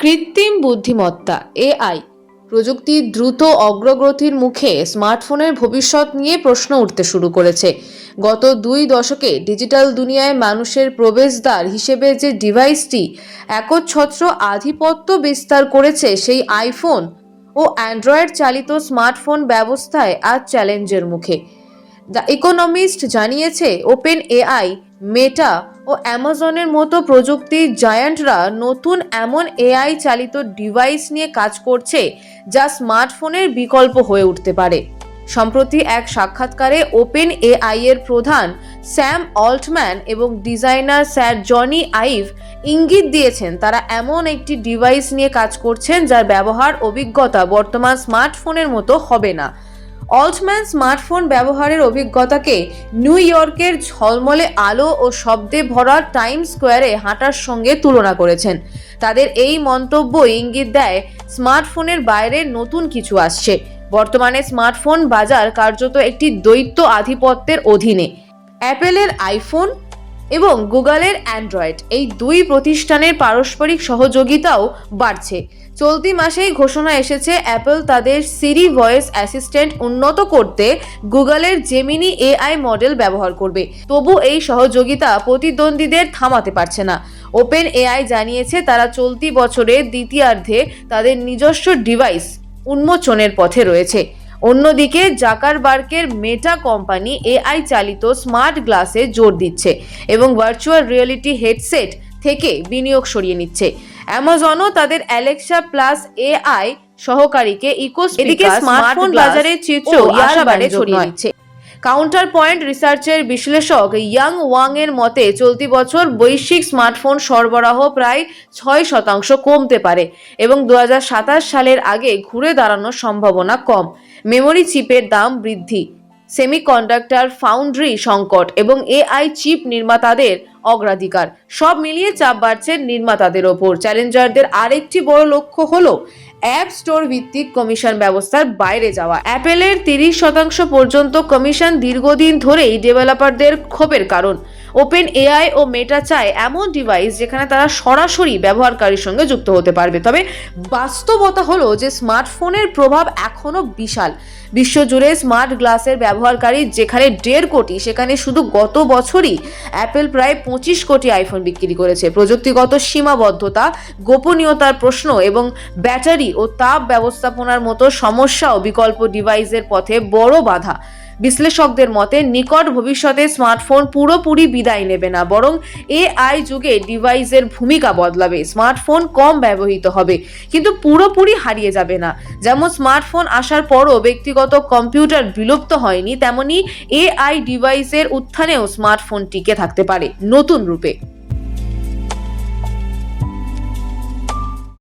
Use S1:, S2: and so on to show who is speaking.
S1: কৃত্রিম বুদ্ধিমত্তা এআই প্রযুক্তির দ্রুত অগ্রগতির মুখে স্মার্টফোনের ভবিষ্যৎ নিয়ে প্রশ্ন উঠতে শুরু করেছে। গত দুই দশকে ডিজিটাল দুনিয়ায় মানুষের প্রবেশদ্বার হিসেবে যে ডিভাইসটি একচ্ছত্র আধিপত্য বিস্তার করেছে, সেই আইফোন ও অ্যান্ড্রয়েড চালিত স্মার্টফোন ব্যবস্থায় আজ চ্যালেঞ্জের মুখে। দ্য ইকোনমিস্ট জানিয়েছে ওপেন এআই মেটা ও অ্যামাজনের মতো প্রযুক্তির জায়ান্টরা নতুন এমন এআই চালিত ডিভাইস নিয়ে কাজ করছে যা স্মার্টফোনের বিকল্প হয়ে উঠতে পারে। সম্প্রতি এক সাক্ষাৎকারে ওপেন এআই এর প্রধান স্যাম অল্টম্যান এবং ডিজাইনার স্যার জনি আইভ ইঙ্গিত দিয়েছেন, তারা এমন একটি ডিভাইস নিয়ে কাজ করছেন যার ব্যবহার অভিজ্ঞতা বর্তমান স্মার্টফোনের মতো হবে না। অল্টম্যান স্মার্টফোন ব্যবহারের অভিজ্ঞতাকে নিউ ইয়র্কের ঝলমলে আলো ও শব্দে ভরা টাইম স্কোয়ারে হাঁটার সঙ্গে তুলনা করেছেন। তাদের এই মন্তব্য ইঙ্গিত দেয় স্মার্টফোনের বাইরে নতুন কিছু আসছে। বর্তমানে স্মার্টফোন বাজার কার্যত একটি দ্বৈত আধিপত্যের অধীনে। অ্যাপেলের আইফোন এবং গুগলের অ্যান্ড্রয়েড। এই দুই প্রতিষ্ঠানের পারস্পরিক সহযোগিতাও বাড়ছে। চলতি মাসেই ঘোষণা এসেছে, অ্যাপল তাদের সিরি ভয়েস অ্যাসিস্ট্যান্ট উন্নত করতে গুগলের জেমিনি এআই মডেল ব্যবহার করবে। তবু এই সহযোগিতা প্রতিদ্বন্দ্বীদের থামাতে পারছে না। ওপেন এআই জানিয়েছে, তারা চলতি বছরের দ্বিতীয়ার্ধে তাদের নিজস্ব ডিভাইস উন্মোচনের পথে রয়েছে। অন্যদিকে জাকার জাকারবার্গের মেটা কোম্পানি এআই চালিত স্মার্ট গ্লাসে জোর দিচ্ছে এবং ভার্চুয়াল রিয়েলিটি হেডসেট থেকে বিনিয়োগ সরিয়ে নিচ্ছে। অ্যামাজনও তাদের অ্যালেক্সা প্লাস এআই সহকারীকে ইকো এদিকে স্মার্টফোন বাজারে চিত্র আশাবাদে ছড়িয়ে দিচ্ছে। কাউন্টার পয়েন্ট রিসার্চের বিশ্লেষক ইয়াং ওয়াং এর মতে চলতি বছর বৈশ্বিক স্মার্টফোন সরবরাহ প্রায় ছয় শতাংশ কমতে পারে এবং দু হাজার সাতাশ সালের আগে ঘুরে দাঁড়ানোর সম্ভাবনা কম। মেমোরি চিপের দাম বৃদ্ধি। সেমিকন্ডাক্টর ফাউন্ড্রি সংকট এবং এআই চিপ নির্মাতাদের অগ্রাধিকার। সব মিলিয়ে চাপ বাড়ছে নির্মাতাদের ওপর। চ্যালেঞ্জারদের আরেকটি বড় লক্ষ্য হলো অ্যাপ স্টোর ভিত্তিক কমিশন ব্যবস্থার বাইরে যাওয়া। অ্যাপেলের তিরিশ শতাংশ পর্যন্ত কমিশন দীর্ঘদিন ধরেই ডেভেলপারদের ক্ষোভের কারণ। ওপেন এআই ও মেটা চায় এমন ডিভাইস যেখানে তারা সরাসরি ব্যবহারকারীর সঙ্গে যুক্ত হতে পারবে। তবে বাস্তবতা হলো যে স্মার্টফোনের প্রভাব এখনও বিশাল। বিশ্বজুড়ে স্মার্ট গ্লাসের ব্যবহারকারী যেখানে দেড় কোটি, সেখানে শুধু গত বছরই অ্যাপেল প্রায় পঁচিশ কোটি আইফোন বিক্রি করেছে। প্রযুক্তিগত সীমাবদ্ধতা, গোপনীয়তার প্রশ্ন এবং ব্যাটারি ও তাপ ব্যবস্থাপনার মতো সমস্যা ও বিকল্প ডিভাইসের পথে বড় বাধা। বিশ্লেষকদের মতে, নিকট ভবিষ্যতে স্মার্টফোন পুরোপুরি বিদায় নেবে না, বরং এআই যুগে ডিভাইসের ভূমিকা বদলাবে। স্মার্টফোন কম ব্যবহৃত হবে, কিন্তু পুরোপুরি হারিয়ে যাবে না। যেমন স্মার্টফোন আসার পরও ব্যক্তিগত কম্পিউটার বিলুপ্ত হয়নি, তেমনি এআই ডিভাইসের উত্থানেও স্মার্টফোন টিকে থাকতে পারে, নতুন রূপে।